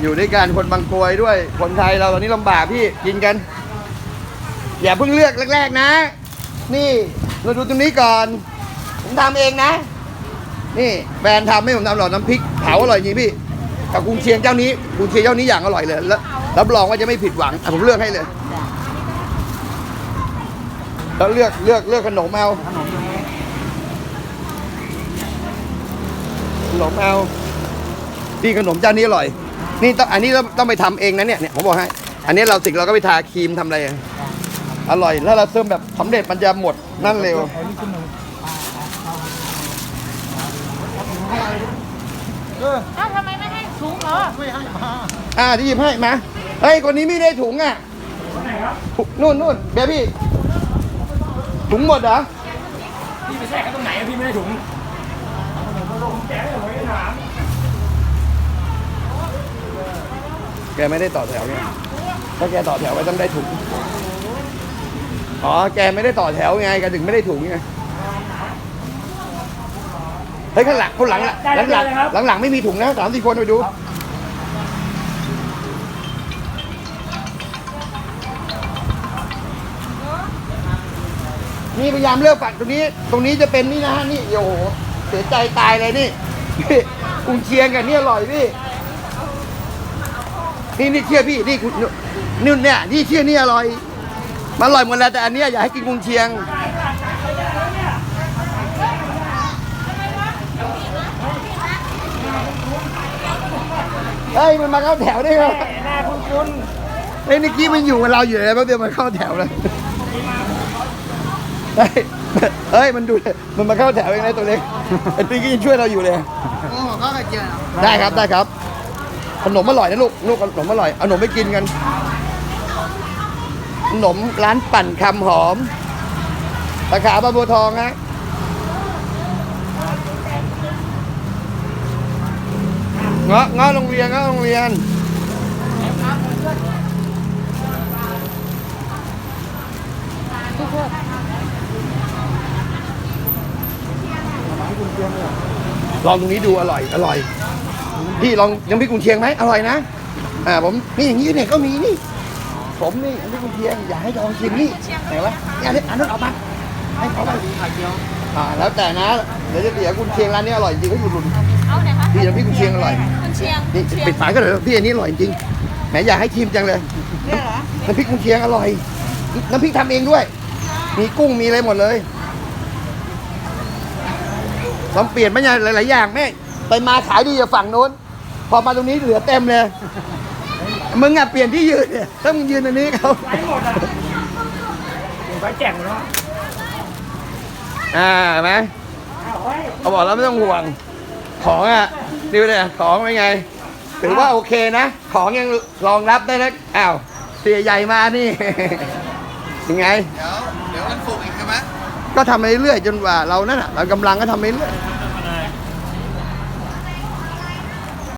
อยู่ด้วยกันคนบางกรวยด้วย คนไทยเราตอนนี้ลำบากพี่กินกัน อย่าเพิ่งเลือกแรกๆนะ นี่เราดูตรงนี้ก่อน ผมทำเองนะ นี่แฟนทำให้ผมทำหลอดน้ำพริกเผาอร่อยจริงพี่กับกุงเชียงเจ้านี้กุงเชียงเจ้านี้อย่างอร่อยเลยแล้วรับรองว่าจะไม่ผิดหวังผมเลือกให้เลยแล้วเลือกเลือกเลือกขนมเอาขนมเอาที่ขนมเจ้านี้อร่อย นี่ต้องอันนี้เราต้องไปทำเองนะเนี่ยเนี่ยผมบอกให้ อันนี้เราสิเราก็ไปทาครีมทำอะไรอร่อย แล้วเราเติมแบบสำเร็จมันจะหมดนั่นเร็ว อ้าวทำไมไม่ให้ถุงเหรอ อ่าที่หยิบให้มาเฮ้ยคนนี้ไม่ได้ถุงอะถุงนู่นนู่นเบียร์พี่ ถุงหมดเหรอ พี่ไปแทรกกันตรงไหนอะพี่ไม่ได้ถุง แกไม่ได้ต่อแถวไงถ้าแกต่อแถวไว้ต้องได้ถุงอ๋อแกไม่ได้ต่อแถวไงแกถึงไม่ได้ถุงไงเฮ้ยข้างหลังข้างหลังอะหลังหลังหลังหลังไม่มีถุงนะสามสี่คนไปดูนี่พยายามเลือกฝักตรงนี้ ตรงนี้จะเป็นนี่นะฮะนี่โอ้โหเสียใจตายเลยนี่นี่กุงเชียงกันนี่อร่อยพี่ นี่นี่เชื่อพี่นี่คุณนุ่นเนี่ยนี่เชื่อนี่อร่อยมันอร่อยหมดแล้วแต่อันเนี้ยอยากให้กินกุงเชียงเฮ้ยมันมาเข้าแถวได้เหรอหน้าคุณคุณเฮ้ยนิกกี้มันอยู่กับเราอยู่เลยแป๊บเดียวมันเข้าแถวเลยเฮ้ยเฮ้ยมันดูมันมาเข้าแถวเองนะตัวเล็กไอ้นิกกี้ยังช่วยเราอยู่เลยโอ้ก็กระเจียบได้ครับได้ครับ ขนมอร่อยนะลูกลูกขนมอร่อยเอาขนมไปกินกันขนมร้านปั่นคำหอมสาขาบางบัวทองฮะเงาะเงาะโรงเรียนเงาะโรงเรียนลองตรงนี้ดูอร่อย อร่อย พี่ลองน้ำพริกกุนเชียงไหมอร่อยนะอ่าผมนี่อย่างนี้เนี่ยก็มีนี่ ผมนี่น้ำพริกกุนเชียงอยากให้ลองชิมนี่ไหนวะนี่อันนี้อันนั้นออกมาให้เขาไปไข่เจียวอ่าแล้วแต่นะเดี๋ยวจะเดี๋ยวกุนเชียงร้านนี้อร่อยจริงเขาอยู่รุ่นเอาไหนคะพี่น้ำพริกกุนเชียงอร่อยคุณเชียงนี่ปิดฝาก็เลยพี่อันนี้อร่อยจริงแหมอยากให้ชิมจังเลยเนี่ยเหรอน้ำพริกกุนเชียงอร่อยน้ำพริกทำเองด้วย มีกุ้งมีอะไรหมดเลยลองเปลี่ยนไหมเนี่ยหลายๆอย่างแม่ ไปมาขายดีจากฝั่งโน้น พอมาตรงนี้เหลือเต็มเลย มึงอะเปลี่ยนที่ยืนเนี่ยถ้ามึงยืนตรงนี้เขาไปหมดอะไปแจกหมดแล้วอ่าเห็นไหมอ้าวเฮ้ยเขาบอกแล้วไม่ต้องห่วง ของอะดูเลยของเป็นไง ถือว่าโอเคนะ ของยังรองรับได้นะอ้าวเสียใหญ่มานี่ ยังไง เดี๋ยวเดี๋ยวมันสุกอีกใช่ไหมก็ทำไปเรื่อยๆจนกว่าเรานั่นน่ะเรากำลังก็ทำไปเรื่อย